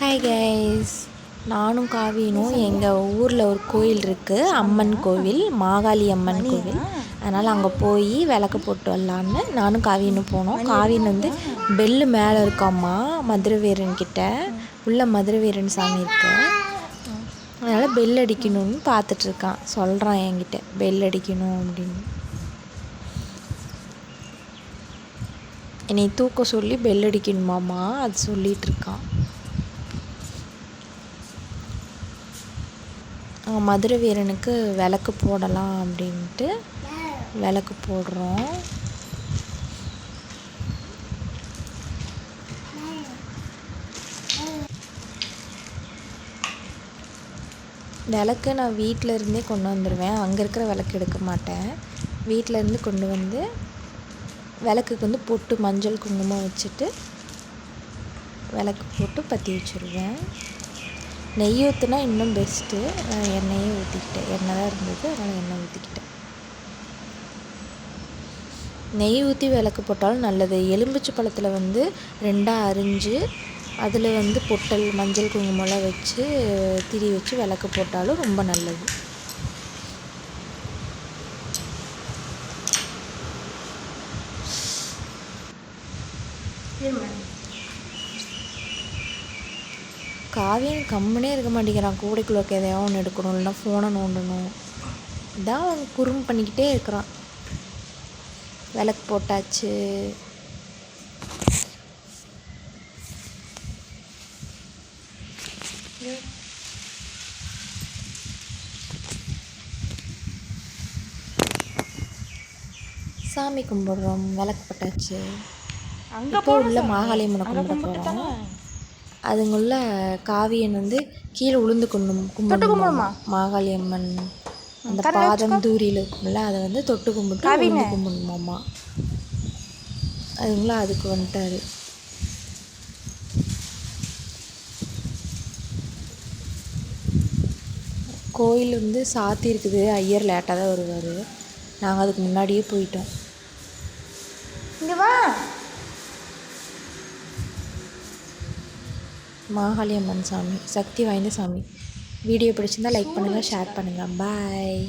Hi guys நானும் காவினும் எங்கள் ஊரில் ஒரு கோயில் இருக்குது அம்மன் கோவில் மாகாளி அம்மன் கோவில். அதனால் அங்கே போய் விளக்கு போட்டு வரலான்னு நானும் காவினும் போனோம். காவின் வந்து பெல்லு மேலே இருக்காம்மா மதுரை வீரன் கிட்ட. உள்ள மதுரை வீரன் சாமி இருக்கு. அதனால் பெல் அடிக்கணும்னு பார்த்துட்ருக்கான் சொல்கிறான் என்கிட்ட பெல் அடிக்கணும் அப்படின்னு. என்னை தூக்க சொல்லி பெல் அடிக்கணுமாம்மா அது சொல்லிகிட்டு இருக்கான் அங்கே மதுரை வீரனுக்கு விளக்கு போடலாம் அப்படின்ட்டு விளக்கு போடுறோம். விளக்கு நான் வீட்டில் இருந்தே கொண்டு வந்துடுவேன் அங்கே இருக்கிற விளக்கு எடுக்க மாட்டேன். வீட்டிலேருந்து கொண்டு வந்து விளக்குக்கு வந்து பொட்டு மஞ்சள் குங்குமம் வச்சுட்டு விளக்கு போட்டு பற்றி வச்சுருவேன். நெய் ஊற்றுனா இன்னும் பெஸ்ட்டு எண்ணெயே ஊற்றிக்கிட்டேன் எண்ணெய் தான் இருந்தது. அதனால் எண்ணெய் ஊற்றிக்கிட்டேன் நெய் ஊற்றி விளக்கு போட்டாலும் நல்லது. எலும்பிச்சு பழத்தில் வந்து ரெண்டாக அரிஞ்சு அதில் வந்து பொட்டல் மஞ்சள் குங்குமம்லாம் வச்சு திரி வச்சு விளக்கு போட்டாலும் ரொம்ப நல்லது. காவியன் கம்முனே இருக்க மாட்டேங்கிறான். கூடைக்குள்ள எதையாவது ஒன்று எடுக்கணும் இல்லைன்னா ஃபோனை நோண்டணும். இதான் அவன் குறும்பு பண்ணிக்கிட்டே இருக்கிறான். விளக்கு போட்டாச்சு. சாமி கும்பிடுறோம். விளக்கு போட்டாச்சு. இப்போ உள்ள மாகாளியம்மனை கும்பிட போகிறோம் அதுங்குள்ள காவியன் வந்து கீழே உளுந்து கொண்டு கும்பிடணுமா மாகாளி அம்மன் அந்த பாதம் தூரியில் இருக்கும்ல அதை வந்து தொட்டு கும்பிட்டு உளுந்து கும்பிடணுமாம்மா அதுங்களா அதுக்கு வந்துட்டாரு. கோயில் வந்து சாத்தி இருக்குது ஐயர் லேட்டாக தான் வருவார். நாங்கள் அதுக்கு முன்னாடியே போயிட்டோம். இங்கே வா. மாகாளி அம்மன் சாமி சக்தி வாய்ந்த சாமி. வீடியோ பிடிச்சிருந்தா லைக் பண்ணுங்கள் ஷேர் பண்ணுங்கள் பாய்